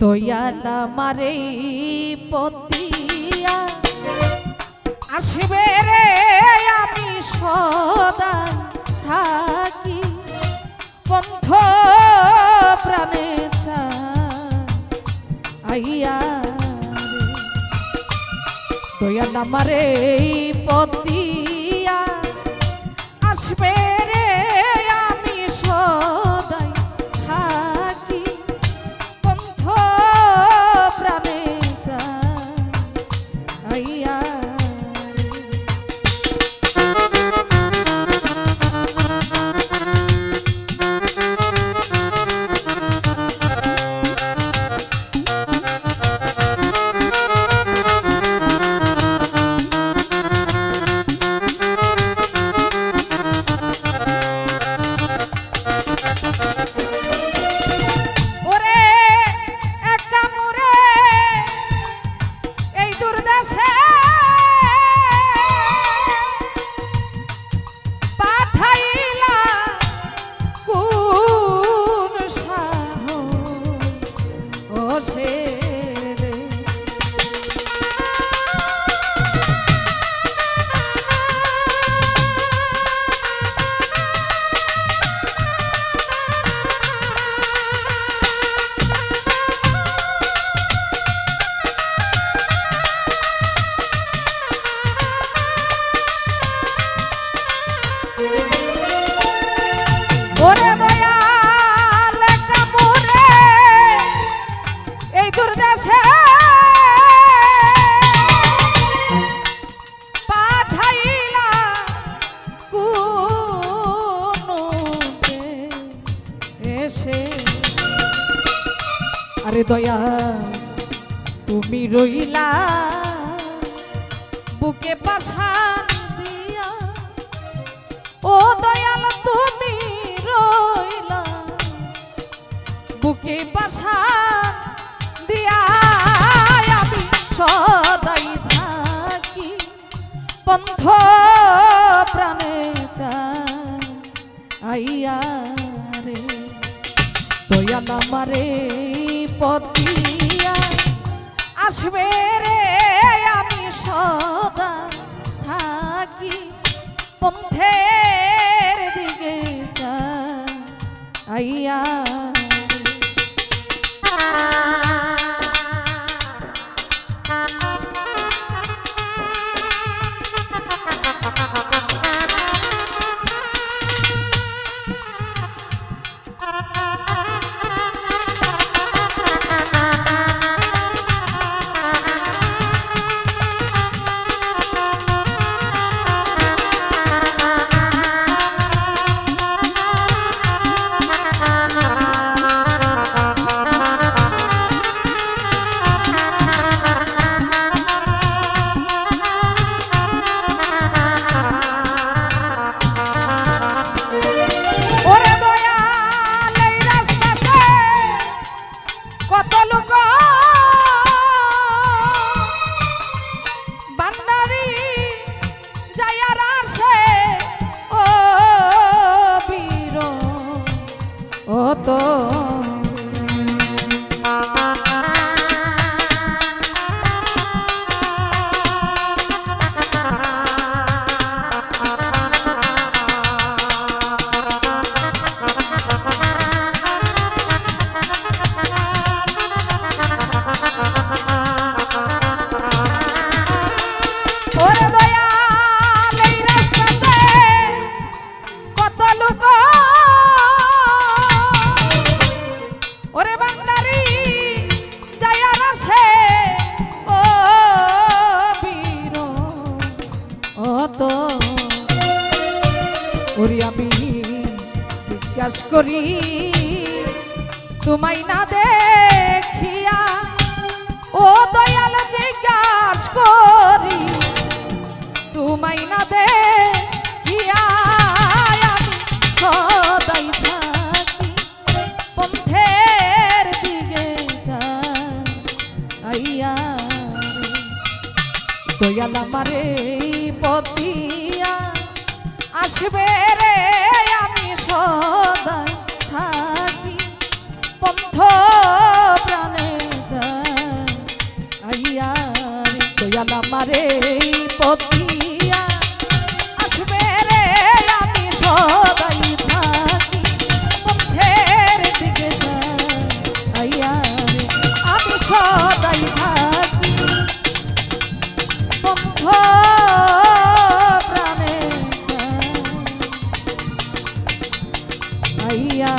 দয়ালা মারে পতিয়া। আসবে রে আমি সদা থাকি। পন্থ প্রাণে আইয়া দয়ালা মারে পতিয়া। রে ওরে আরে দয়া, তুমি রইলা বুকে পাশান দিয়া। ও দয়াল, তুমি রইলা বুকে বাসা দিয়া। আমি সদাই থাকি পন্থ প্রাণে চাই। আইয়া রে, দয়াল আমারে। আসবে রে আমি সদা থাকি। পন্থের দিকে যাই জিজ্ঞাস করি। তোমায় না দেখিয়া দয়াল আমারে পথিয়া। আসবে রে আমি সদাই থাকি, পথের দিকে আইয়া রে। আমি সদাই থাকি পথ প্রাণে আইয়া